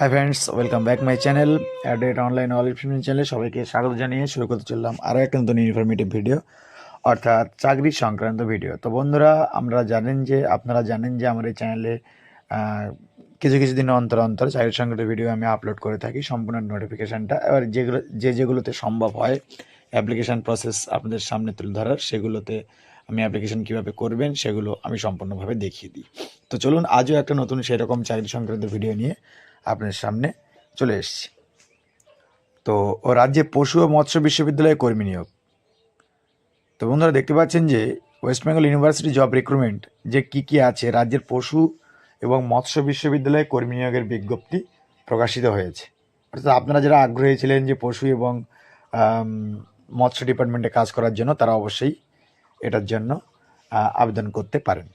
Hi friends welcome back my channel অ্যাডেট online all information চ্যানেলে সবাইকে স্বাগত জানিয়ে শুরু করতে চললাম আরও একটা নতুন ইনফরমেটিভ ভিডিও অর্থাৎ চাকরি সংক্রান্ত ভিডিও তো বন্ধুরা, আমরা জানেন যে, আপনারা জানেন যে আমার এই চ্যানেলে কিছু কিছু দিন অন্তর অন্তর চাকরি সংক্রান্ত ভিডিও আমি আপলোড করে থাকি, সম্পূর্ণ নোটিফিকেশানটা এবার যেগুলো, যে যেগুলোতে সম্ভব হয় অ্যাপ্লিকেশান প্রসেস আপনাদের সামনে তুলে ধরার, সেগুলোতে আমি অ্যাপ্লিকেশন কীভাবে করবেন, সেগুলো আমি সম্পূর্ণভাবে দেখিয়ে দিই। তো চলুন, আজও একটা নতুন সেরকম চাকরি সংক্রান্ত ভিডিও নিয়ে আপনার সামনে চলে এসেছি। তো রাজ্যে পশু ও মৎস্য বিশ্ববিদ্যালয়ে কর্মী নিয়োগ। তো বন্ধুরা, দেখতে পাচ্ছেন যে West Bengal university job recruitment যে কি কি আছে, রাজ্যের পশু এবং মৎস্য বিশ্ববিদ্যালয়ে কর্মী নিয়োগের বিজ্ঞপ্তি প্রকাশিত হয়েছে। অর্থাৎ আপনারা যারা আগ্রহী ছিলেন যে পশু এবং মৎস্য ডিপার্টমেন্টে কাজ করার জন্য, তারা অবশ্যই এটার জন্য আবেদন করতে পারেন।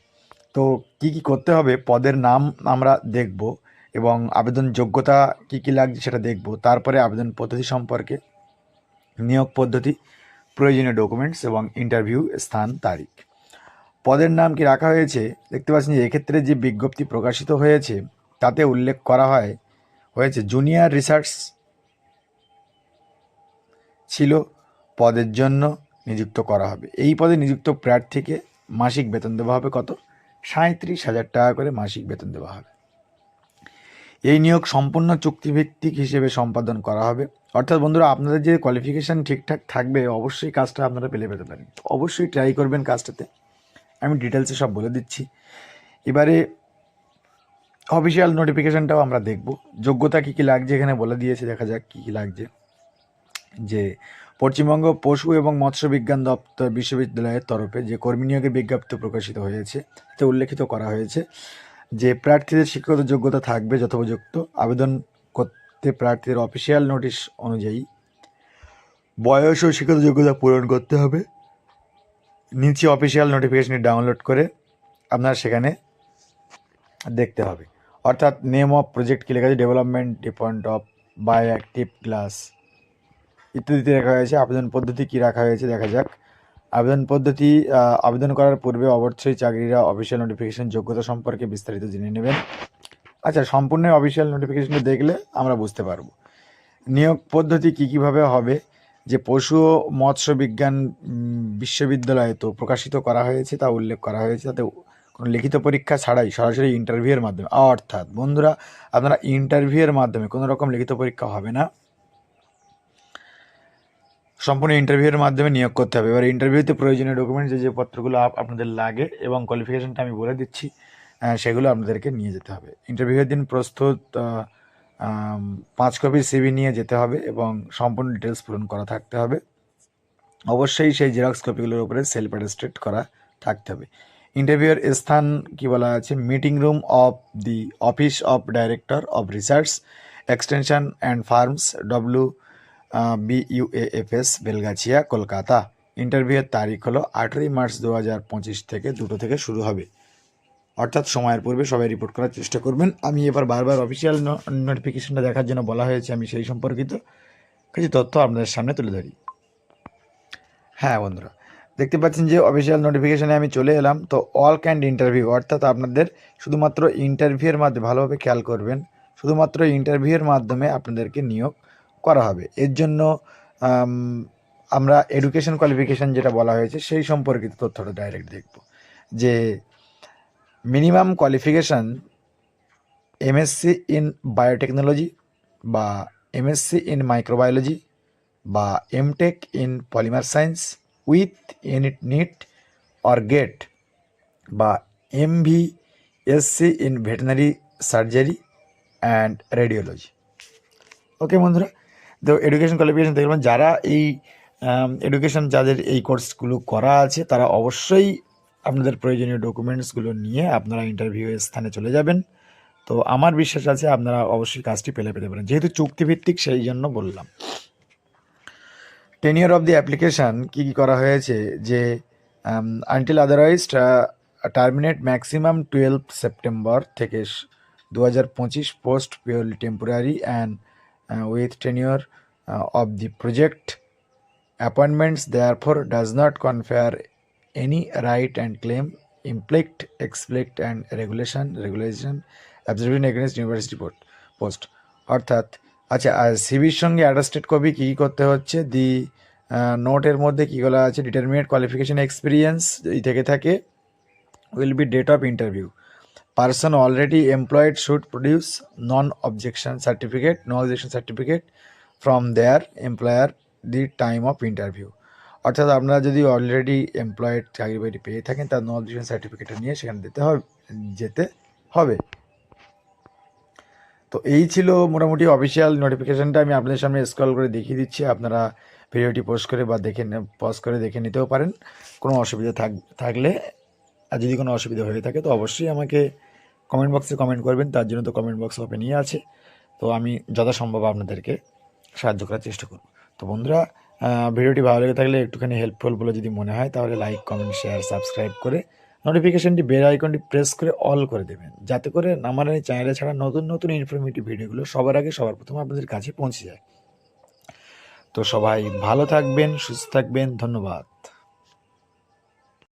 তো কি কি করতে হবে, পদের নাম আমরা দেখব। এবং আবেদন যোগ্যতা কি কি লাগছে সেটা দেখব। তারপরে আবেদন পদ্ধতি সম্পর্কে, নিয়োগ পদ্ধতি, প্রয়োজনীয় ডকুমেন্টস এবং ইন্টারভিউ স্থান, তারিখ। পদের নাম কি রাখা হয়েছে? দেখতে পাচ্ছেন যে এক্ষেত্রে যে বিজ্ঞপ্তি প্রকাশিত হয়েছে, তাতে উল্লেখ করা হয়, হয়েছে জুনিয়র রিসার্চ ছিল, পদের জন্য নিযুক্ত করা হবে। এই পদে নিযুক্ত প্রার্থীকে মাসিক বেতন দেওয়া হবে কত? সাঁত্রিশ হাজার টাকা করে মাসিক বেতন দেওয়া হবে। এই নিয়োগ সম্পূর্ণ চুক্তিভিত্তিক হিসেবে সম্পাদন করা হবে। অর্থাৎ বন্ধুরা, আপনাদের যে কোয়ালিফিকেশান ঠিকঠাক থাকবে, অবশ্যই কাজটা আপনারা পেলে পেতে পারেন। অবশ্যই ট্রাই করবেন কাজটাতে। আমি ডিটেলসে সব বলে দিচ্ছি। এবারে অফিসিয়াল নোটিফিকেশানটাও আমরা দেখব। যোগ্যতা কী কী লাগছে এখানে বলে দিয়েছে, দেখা যাক কী কী লাগছে। যে পশ্চিমবঙ্গ পশু এবং মৎস্য বিজ্ঞান দপ্তর বিশ্ববিদ্যালয়ের তরফে যে কর্মী নিয়োগের বিজ্ঞপ্তি প্রকাশিত হয়েছে, এতে উল্লেখিত করা হয়েছে যে প্রার্থীদের শিক্ষাগত যোগ্যতা থাকবে যথোপযুক্ত আবেদন করতে প্রার্থীদের অফিসিয়াল নোটিশ অনুযায়ী বয়স ও শিক্ষাগত যোগ্যতা পূরণ করতে হবে। নিচে অফিসিয়াল নোটিফিকেশনটি ডাউনলোড করে আপনার সেখানে দেখতে হবে। অর্থাৎ নেম অফ প্রজেক্ট কী লেখা আছে? Development department of bio active class ইত্যাদিতে রাখা হয়েছে। আবেদন পদ্ধতি কী রাখা হয়েছে? দেখা যাক। আবেদন পদ্ধতি আবেদন করার পূর্বে অবশ্যই চাকরিরা অফিসিয়াল নোটিফিকেশন যোগ্যতা সম্পর্কে বিস্তারিত জেনে নেবেন। আচ্ছা সম্পূর্ণ অফিসিয়াল নোটিফিকেশনটা দেখলে আমরা বুঝতে পারব। নিয়োগ পদ্ধতি কী কীভাবে হবে? যে পশু ও মৎস্য বিজ্ঞান বিশ্ববিদ্যালয়ে তো প্রকাশিত করা হয়েছে, তা উল্লেখ করা হয়েছে, তাতে কোনো লিখিত পরীক্ষা ছাড়াই সরাসরি ইন্টারভিউয়ের মাধ্যমে, অর্থাৎ বন্ধুরা, আপনারা ইন্টারভিউয়ের মাধ্যমে কোনো রকম লিখিত পরীক্ষা হবে না। সম্পূর্ণ ইন্টারভিউয়ের মাধ্যমে নিয়োগ করতে হবে। এবার ইন্টারভিউতে প্রয়োজনীয় ডকুমেন্টস যে যে, পত্রগুলো আপনাদের লাগে এবং কোয়ালিফিকেশনটা আমি বলে দিচ্ছি সেগুলো আপনাদেরকে নিয়ে যেতে হবে। ইন্টারভিউয়ের দিন প্রস্তুত পাঁচ কপির সিভি নিয়ে যেতে হবে এবং সম্পূর্ণ ডিটেলস পূরণ করা থাকতে হবে। অবশ্যই সেই জেরক্স কপিগুলোর উপরে সেলফ অ্যাটেস্টেড করা থাকতে হবে। ইন্টারভিউয়ের স্থান কি বলা আছে? Meeting room of the office of director of research extension and farms W BUAFS Belgachia, Kolkata. ইন্টারভিউয়ের তারিখ হলো আঠেরোই মার্চ দু হাজার পঁচিশ থেকে দুটো থেকে শুরু হবে। অর্থাৎ সময়ের পূর্বে সবাই রিপোর্ট করার চেষ্টা করবেন। আমি এবার বারবার অফিসিয়াল নোটিফিকেশনটা দেখার জন্য বলা হয়েছে আমি সেই সম্পর্কিত কিছু তথ্য আপনাদের সামনে তুলে ধরি। হ্যাঁ বন্ধুরা, দেখতে পাচ্ছেন যে অফিসিয়াল নোটিফিকেশনে আমি চলে এলাম। তো অল ক্যান্ড ইন্টারভিউ অর্থাৎ আপনাদের শুধুমাত্র ইন্টারভিউয়ের মাধ্যমে, ভালোভাবে খেয়াল করবেন, শুধুমাত্র ইন্টারভিউয়ের মাধ্যমে আপনাদেরকে নিয়োগ করা হবে। এর জন্য আমরা এডুকেশন কোয়ালিফিকেশান যেটা বলা হয়েছে, সেই সম্পর্কিত তথ্যটা ডাইরেক্ট দেখব। যে minimum qualification MSc in biotechnology বা এমএসসি ইন মাইক্রোবায়োলজি বা MTech in polymer science with unit NET or GATE বা MVSc in veterinary surgery and radiology okay বন্ধুরা তো এডুকেশন কোয়ালিফিকেশন দেখলাম যারা এই এডুকেশন যাদের এই কোর্সগুলো করা আছে, তারা অবশ্যই আপনাদের প্রয়োজনীয় ডকুমেন্টসগুলো নিয়ে আপনারা ইন্টারভিউ স্থানে চলে যাবেন। তো আমার বিশ্বাস আছে আপনারা অবশ্যই কাজটি পেলে পেতে পারেন। যেহেতু চুক্তিভিত্তিক, সেই জন্য বললাম। টেনিয়র অফ দি অ্যাপ্লিকেশান কী কী করা হয়েছে? যে until otherwise terminate maximum twelve September থেকে দু হাজার পঁচিশ post purely temporary and with tenure of the project appointments therefore does not confer any right and claim implict explicit and regulation regulation observing against university post, post অর্থাৎ আচ্ছা আর সিভির সঙ্গে attested copy কী কী করতে হচ্ছে দি নোটের মধ্যে কীগুলো আছে ডিটারমিনেট কোয়ালিফিকেশন এক্সপিরিয়েন্স যদি থেকে থাকে will be date of interview employed should produce non objection certificate no objection certificate from their employer the time of interview অর্থাৎ আপনারা যদি অলরেডি এমপ্লয়েড চাকরি বাকরি পেয়ে থাকেন, তার নো অবজেকশন সার্টিফিকেটটা নিয়ে সেখানে দিতে হবে, যেতে হবে। তো এই ছিল মোটামুটি অফিসিয়াল নোটিফিকেশনটা আমি আপনাদের সামনে স্ক্রল করে দেখিয়ে দিচ্ছি। আপনারা ভিডিওটি পোস্ট করে বা দেখে পজ করে দেখে নিতেও পারেন। কোনো অসুবিধা থাক থাকলে আর যদি কোনো অসুবিধা হয়ে থাকে, তো অবশ্যই আমাকে কমেন্ট বক্সে কমেন্ট করবেন। তার জন্য তো কমেন্ট বক্স ওপেনই আছে। তো আমি যথাসম্ভব আপনাদেরকে সাহায্য করার চেষ্টা করব। তো বন্ধুরা ভিডিওটি ভালো লেগে থাকলে একটুখানি হেল্পফুল বলে যদি মনে হয়, তাহলে লাইক কমেন্ট শেয়ার সাবস্ক্রাইব করে নোটিফিকেশনটি বেল আইকনটি প্রেস করে অল করে দেবেন। যাতে করে আমার এই চ্যানেলে ছাড়া নতুন নতুন ইনফরমেটিভ ভিডিওগুলো সবার আগে, সবার প্রথমে আপনাদের কাছে পৌঁছে যায়। তো সবাই ভালো থাকবেন, সুস্থ থাকবেন, ধন্যবাদ।